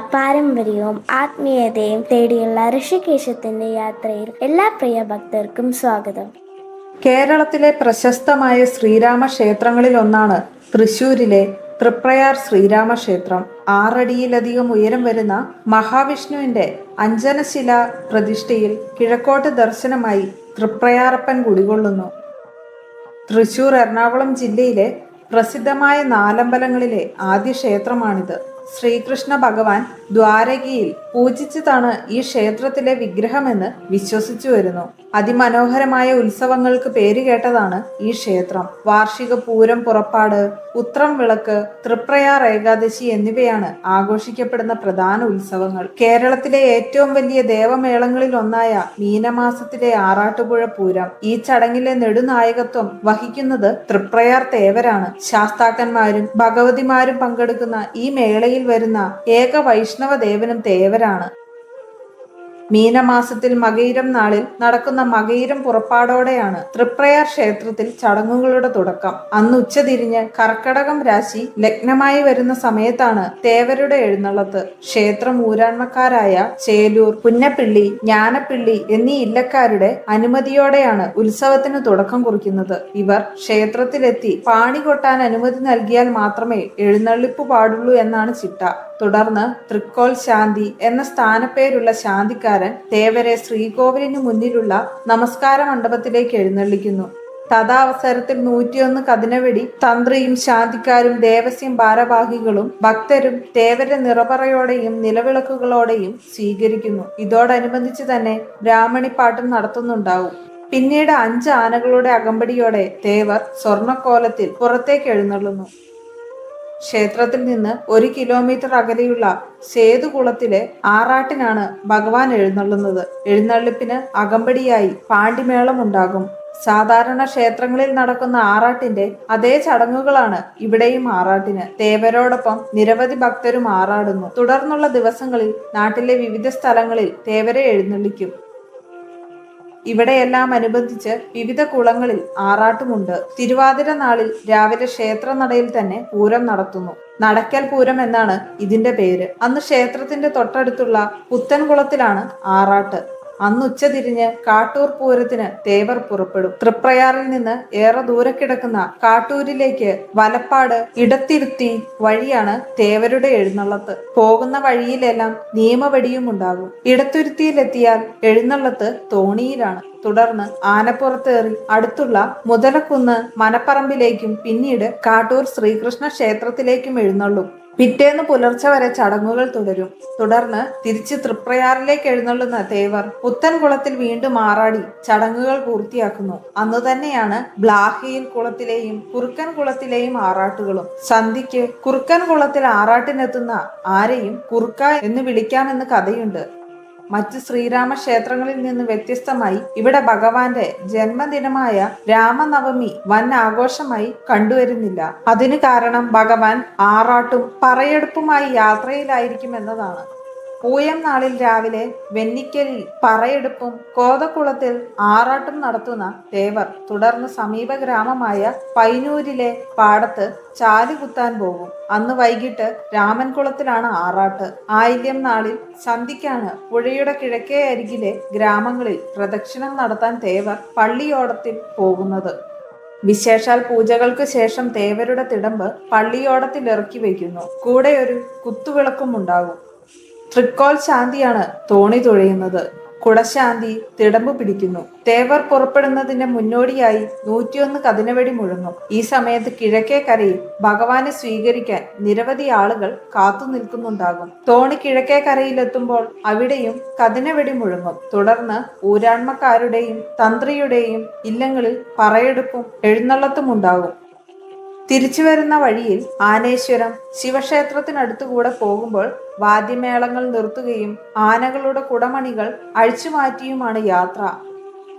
പാരമ്പര്യവും ആത്മീയതയും തേടിയുള്ള ഋഷികേശത്തിന്റെ യാത്രയിൽ എല്ലാ പ്രിയ ഭക്തർക്കും സ്വാഗതം. കേരളത്തിലെ പ്രശസ്തമായ ശ്രീരാമ ക്ഷേത്രങ്ങളിൽ ഒന്നാണ് തൃശൂരിലെ തൃപ്രയാർ ശ്രീരാമ ക്ഷേത്രം ആറടിയിലധികം ഉയരം വരുന്ന മഹാവിഷ്ണുവിന്റെ അഞ്ജനശില പ്രതിഷ്ഠയിൽ കിഴക്കോട്ട് ദർശനമായി തൃപ്രയാറപ്പൻ കുടികൊള്ളുന്നു. തൃശൂർ എറണാകുളം ജില്ലയിലെ പ്രസിദ്ധമായ നാലമ്പലങ്ങളിലെ ആദ്യ ക്ഷേത്രമാണിത് ശ്രീകൃഷ്ണ ഭഗവാൻ ദ്വാരകയിൽ പൂജിച്ചതാണ് ഈ ക്ഷേത്രത്തിലെ വിഗ്രഹമെന്ന് വിശ്വസിച്ചു വരുന്നു. അതിമനോഹരമായ ഉത്സവങ്ങൾക്ക് പേരുകേട്ടതാണ് ഈ ക്ഷേത്രം. വാർഷിക പൂരം പുറപ്പാട് ഉത്രം വിളക്ക് തൃപ്രയാർ ഏകാദശി എന്നിവയാണ് ആഘോഷിക്കപ്പെടുന്ന പ്രധാന ഉത്സവങ്ങൾ. കേരളത്തിലെ ഏറ്റവും വലിയ ദേവമേളങ്ങളിൽ ഒന്നായ മീനമാസത്തിലെ ആറാട്ടുപുഴ പൂരം. ഈ ചടങ്ങിലെ നെടുനായകത്വം വഹിക്കുന്നത് തൃപ്രയാർ തേവരാണ്. ശാസ്താക്കന്മാരും ഭഗവതിമാരും പങ്കെടുക്കുന്ന ഈ മേളയിൽ വരുന്ന ഏക വൈഷ്ണവ ദേവനും തേവരാണ്. മീനമാസത്തിൽ മകയിരം നാളിൽ നടക്കുന്ന മകയിരം പുറപ്പാടോടെയാണ് തൃപ്രയാർ ക്ഷേത്രത്തിൽ ചടങ്ങുകളുടെ തുടക്കം. അന്ന് ഉച്ചതിരിഞ്ഞ് കർക്കടകം രാശി ലഗ്നമായി വരുന്ന സമയത്താണ് തേവരുടെ എഴുന്നള്ളത്ത്. ക്ഷേത്രം ഊരാൺമക്കാരായ ചേലൂർ പുന്നപ്പിള്ളി ജ്ഞാനപ്പിള്ളി എന്നീ ഇല്ലക്കാരുടെ അനുമതിയോടെയാണ് ഉത്സവത്തിന് തുടക്കം കുറിക്കുന്നത്. ഇവർ ക്ഷേത്രത്തിലെത്തി പാണി കൊട്ടാൻ അനുമതി നൽകിയാൽ മാത്രമേ എഴുന്നള്ളിപ്പ് പാടുള്ളൂ എന്നാണ് ചിട്ട. തുടർന്ന് തൃക്കോൽ ശാന്തി എന്ന സ്ഥാനപ്പേരുള്ള ശാന്തിക്കാരൻ തേവരെ ശ്രീകോവിലിന് മുന്നിലുള്ള നമസ്കാര മണ്ഡപത്തിലേക്ക് എഴുന്നള്ളിക്കുന്നു. തഥാവസരത്തിൽ നൂറ്റിയൊന്ന് കതിനവെടി തന്ത്രിയും ശാന്തിക്കാരും ദേവസ്യം ഭാരവാഹികളും ഭക്തരും തേവര നിറപറയോടെയും നിലവിളക്കുകളോടെയും സ്വീകരിക്കുന്നു. ഇതോടനുബന്ധിച്ച് തന്നെ ബ്രാഹ്മണിപ്പാട്ടും നടത്തുന്നുണ്ടാവും. പിന്നീട് അഞ്ച് ആനകളുടെ അകമ്പടിയോടെ തേവർ സ്വർണക്കോലത്തിൽ പുറത്തേക്ക് എഴുന്നള്ളുന്നു. ക്ഷേത്രത്തിൽ നിന്ന് ഒരു കിലോമീറ്റർ അകലെയുള്ള സേതുകുളത്തിലെ ആറാട്ടിനാണ് ഭഗവാൻ എഴുന്നള്ളുന്നത്. എഴുന്നള്ളിപ്പിന് അകമ്പടിയായി പാണ്ടിമേളം ഉണ്ടാകും. സാധാരണ ക്ഷേത്രങ്ങളിൽ നടക്കുന്ന ആറാട്ടിന്റെ അതേ ചടങ്ങുകളാണ് ഇവിടെയും ആറാട്ടിന്. തേവരോടൊപ്പം നിരവധി ഭക്തരും ആറാടുന്നു. തുടർന്നുള്ള ദിവസങ്ങളിൽ നാട്ടിലെ വിവിധ സ്ഥലങ്ങളിൽ തേവരെ എഴുന്നള്ളിക്കും. ഇവിടെയെല്ലാം അനുബന്ധിച്ച് വിവിധ കുളങ്ങളിൽ ആറാട്ടുമുണ്ട്. തിരുവാതിര നാളിൽ രാവിലെ ക്ഷേത്രനടയിൽ തന്നെ പൂരം നടത്തുന്നു. നടക്കൽ പൂരം എന്നാണ് ഇതിന്റെ പേര്. അന്ന് ക്ഷേത്രത്തിന്റെ തൊട്ടടുത്തുള്ള പുത്തൻകുളത്തിലാണ് ആറാട്ട്. അന്ന് ഉച്ചതിരിഞ്ഞ് കാട്ടൂർ പൂരത്തിന് തേവർ പുറപ്പെടും. തൃപ്രയാറിൽ നിന്ന് ഏറെ ദൂരെ കിടക്കുന്ന കാട്ടൂരിലേക്ക് വലപ്പാട് ഇടത്തിരുത്തി വഴിയാണ് തേവരുടെ എഴുന്നള്ളത്ത്. പോകുന്ന വഴിയിലെല്ലാം നിയമവടിയും ഉണ്ടാകും. ഇടത്തുരുത്തിയിലെത്തിയാൽ എഴുന്നള്ളത്ത് തോണിയിലാണ്. തുടർന്ന് ആനപ്പുറത്തേറി അടുത്തുള്ള മുതലക്കുന്ന് മനപ്പറമ്പിലേക്കും പിന്നീട് കാട്ടൂർ ശ്രീകൃഷ്ണ ക്ഷേത്രത്തിലേക്കും എഴുന്നള്ളും. പിറ്റേന്ന് പുലർച്ചെ വരെ ചടങ്ങുകൾ തുടരും. തുടർന്ന് തിരിച്ച് തൃപ്രയാറിലേക്ക് എഴുന്നള്ളുന്ന തേവർ പുത്തൻകുളത്തിൽ വീണ്ടും ആറാടി ചടങ്ങുകൾ പൂർത്തിയാക്കുന്നു. അന്ന് തന്നെയാണ് ബ്ലാഹിയിൽ കുളത്തിലെയും കുറുക്കൻ കുളത്തിലെയും ആറാട്ടുകളും. സന്ധിക്ക് കുറുക്കൻ കുളത്തിൽ ആറാട്ടിനെത്തുന്ന ആരെയും കുറുക്ക എന്ന് വിളിക്കാമെന്ന് കഥയുണ്ട്. മറ്റ് ശ്രീരാമ ക്ഷേത്രങ്ങളിൽ നിന്ന് വ്യത്യസ്തമായി ഇവിടെ ഭഗവാന്റെ ജന്മദിനമായ രാമനവമി വൻ ആഘോഷമായി കണ്ടുവരുന്നില്ല. അതിന് കാരണം ഭഗവാൻ ആറാട്ടും പറയെടുപ്പുമായി യാത്രയിലായിരിക്കും എന്നതാണ് പൂയം നാളിൽ രാവിലെ വെന്നിക്കലിൽ പറയെടുപ്പും കോതക്കുളത്തിൽ ആറാട്ടും നടത്തുന്ന ദേവർ തുടർന്ന് സമീപ ഗ്രാമമായ പൈനൂരിലെ പാടത്ത് ചാലുകുത്താൻ പോകും. അന്ന് വൈകിട്ട് രാമൻകുളത്തിലാണ് ആറാട്ട്. ആയില്യം നാളിൽ സന്ധിക്കാണ് പുഴയുടെ കിഴക്കേ അരികിലെ ഗ്രാമങ്ങളിൽ പ്രദക്ഷിണം നടത്താൻ ദേവർ പള്ളിയോടത്തിൽ പോകുന്നത്. വിശേഷാൽ പൂജകൾക്ക് ശേഷം ദേവരുടെ തിടമ്പ് പള്ളിയോടത്തിൽ ഇറക്കി വയ്ക്കുന്നു. കൂടെ ഒരു കുത്തുവിളക്കും ഉണ്ടാകും തൃക്കോൽ ശാന്തിയാണ് തോണി തുഴയുന്നത്. കുടശാന്തി തിടമ്പ് പിടിക്കുന്നു. തേവർ പുറപ്പെടുന്നതിന്റെ മുന്നോടിയായി നൂറ്റിയൊന്ന് കതിനവെടി മുഴങ്ങും. ഈ സമയത്ത് കിഴക്കേ കരയിൽ ഭഗവാനെ സ്വീകരിക്കാൻ നിരവധി ആളുകൾ കാത്തു നിൽക്കുന്നുണ്ടാകും. തോണി കിഴക്കേ കരയിലെത്തുമ്പോൾ അവിടെയും കതിനവെടി മുഴങ്ങും. തുടർന്ന് ഊരാൺമക്കാരുടെയും തന്ത്രിയുടെയും ഇല്ലങ്ങളിൽ പറയെടുപ്പും എഴുന്നള്ളത്തും ഉണ്ടാകും തിരിച്ചു വരുന്ന വഴിയിൽ ആനേശ്വരം ശിവക്ഷേത്രത്തിനടുത്തുകൂടെ പോകുമ്പോൾ വാദ്യമേളങ്ങൾ നിർത്തുകയും ആനകളുടെ കുടമണികൾ അഴിച്ചുമാറ്റിയുമാണ് യാത്ര.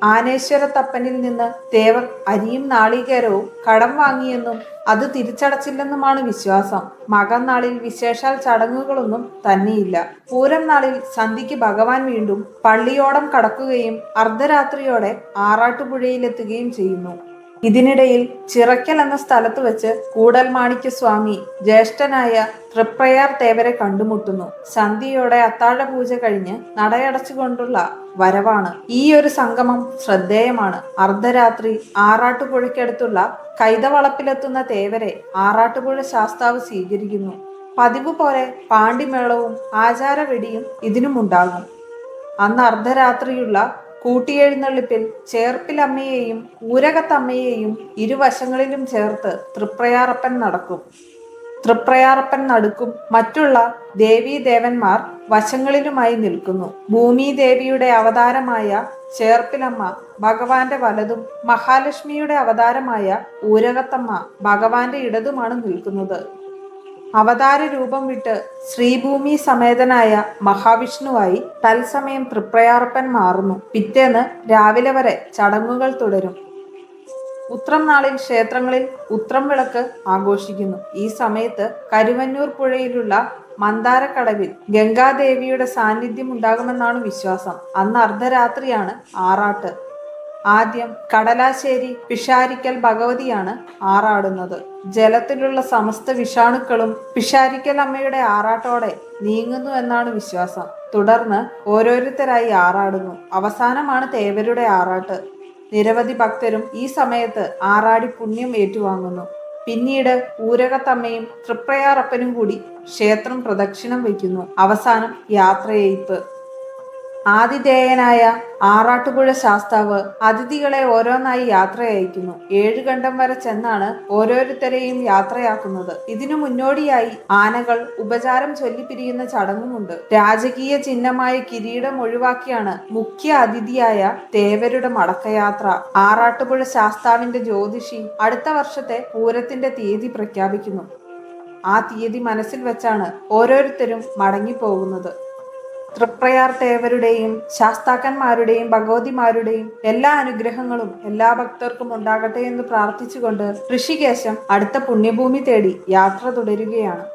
ആനേശ്വരത്തപ്പനിൽ നിന്ന് ദേവർ അരിയും നാളികേരവും കടം വാങ്ങിയെന്നും അത് തിരിച്ചടച്ചില്ലെന്നുമാണ് വിശ്വാസം. മകൻ നാളിൽ വിശേഷാൽ ചടങ്ങുകളൊന്നും തന്നെയില്ല. പൂരം നാളിൽ സന്ധിക്ക് ഭഗവാൻ വീണ്ടും പള്ളിയോടം കടക്കുകയും അർദ്ധരാത്രിയോടെ ആറാട്ടുപുഴയിലെത്തുകയും ചെയ്യുന്നു. ഇതിനിടയിൽ ചിറക്കൽ എന്ന സ്ഥലത്ത് വെച്ച് കൂടൽമാണിക്യ സ്വാമി ജ്യേഷ്ഠനായ തൃപ്രയാർ തേവരെ കണ്ടുമുട്ടുന്നു. സന്ധ്യയോടെ അത്താഴ പൂജ കഴിഞ്ഞ് നടയടച്ചുകൊണ്ടുള്ള വരവാണ്. ഈ ഒരു സംഗമം ശ്രദ്ധേയമാണ്. അർദ്ധരാത്രി ആറാട്ടുപുഴയ്ക്കടുത്തുള്ള കൈതവളപ്പിലെത്തുന്ന തേവരെ ആറാട്ടുപുഴ ശാസ്താവ് സ്വീകരിക്കുന്നു. പതിവ് പോലെ പാണ്ടിമേളവും ആചാരവെടിയും ഇതിനുമുണ്ടാകും. അന്ന് അർദ്ധരാത്രിയുള്ള കൂട്ടിയെഴുന്നള്ളിപ്പിൽ ചേർപ്പിലമ്മയെയും ഊരകത്തമ്മയെയും ഇരുവശങ്ങളിലും ചേർത്ത് തൃപ്രയാറപ്പൻ നടക്കും. തൃപ്രയാറപ്പൻ നടുക്കും. മറ്റുള്ള ദേവീദേവന്മാർ വശങ്ങളിലുമായി നിൽക്കുന്നു. ഭൂമി ദേവിയുടെ അവതാരമായ ചേർപ്പിലമ്മ ഭഗവാന്റെ വലതും മഹാലക്ഷ്മിയുടെ അവതാരമായ ഊരകത്തമ്മ ഭഗവാന്റെ ഇടതുമാണ് നിൽക്കുന്നത്. അവതാര രൂപം വിട്ട് ശ്രീഭൂമി സമേതനായ മഹാവിഷ്ണുവായി തത്സമയം തൃപ്രയാർപ്പൻ മാറുന്നു. പിറ്റേന്ന് രാവിലെ വരെ ചടങ്ങുകൾ തുടരും. ഉത്രം നാളിൽ ക്ഷേത്രങ്ങളിൽ ഉത്രം വിളക്ക് ആഘോഷിക്കുന്നു. ഈ സമയത്ത് കരുവന്നൂർ പുഴയിലുള്ള മന്ദാരക്കടവിൽ ഗംഗാദേവിയുടെ സാന്നിധ്യം ഉണ്ടാകുമെന്നാണ് വിശ്വാസം. അന്ന് അർദ്ധരാത്രിയാണ് ആറാട്ട്. ആദ്യം കടലാശ്ശേരി പിഷാരിക്കൽ ഭഗവതിയാണ് ആറാടുന്നത്. ജലത്തിലുള്ള സമസ്ത വിഷാണുക്കളും പിഷാരിക്കൽ അമ്മയുടെ ആറാട്ടോടെ നീങ്ങുന്നു എന്നാണ് വിശ്വാസം. തുടർന്ന് ഓരോരുത്തരായി ആറാടുന്നു. അവസാനമാണ് തേവരുടെ ആറാട്ട്. നിരവധി ഭക്തരും ഈ സമയത്ത് ആറാടി പുണ്യം ഏറ്റുവാങ്ങുന്നു. പിന്നീട് ഊരകത്തമ്മയും തൃപ്രയാറപ്പനും കൂടി ക്ഷേത്രം പ്രദക്ഷിണം വയ്ക്കുന്നു. അവസാനം യാത്രയയിപ്പ് ആതിഥേയനായ ആറാട്ടുപുഴ ശാസ്താവ് അതിഥികളെ ഓരോന്നായി യാത്ര അയക്കുന്നു ഏഴു വരെ ചെന്നാണ് ഓരോരുത്തരെയും യാത്രയാക്കുന്നത്. ഇതിനു മുന്നോടിയായി ആനകൾ ഉപചാരം ചൊല്ലിപ്പിരിയുന്ന ചടങ്ങുമുണ്ട്. രാജകീയ ചിഹ്നമായ കിരീടം ഒഴിവാക്കിയാണ് മുഖ്യ അതിഥിയായ തേവരുടെ മടക്കയാത്ര. ആറാട്ടുപുഴ ശാസ്താവിന്റെ ജ്യോതിഷി അടുത്ത വർഷത്തെ പൂരത്തിന്റെ തീയതി പ്രഖ്യാപിക്കുന്നു. ആ തീയതി മനസ്സിൽ വെച്ചാണ് ഓരോരുത്തരും മടങ്ങിപ്പോകുന്നത്. തൃപ്രയാർ തേവരുടെയും ശാസ്താക്കന്മാരുടെയും ഭഗവതിമാരുടെയും എല്ലാ അനുഗ്രഹങ്ങളും എല്ലാ ഭക്തർക്കും ഉണ്ടാകട്ടെ എന്ന് പ്രാർത്ഥിച്ചുകൊണ്ട് ഋഷികേശം അടുത്ത പുണ്യഭൂമി തേടി യാത്ര തുടരുകയാണ്.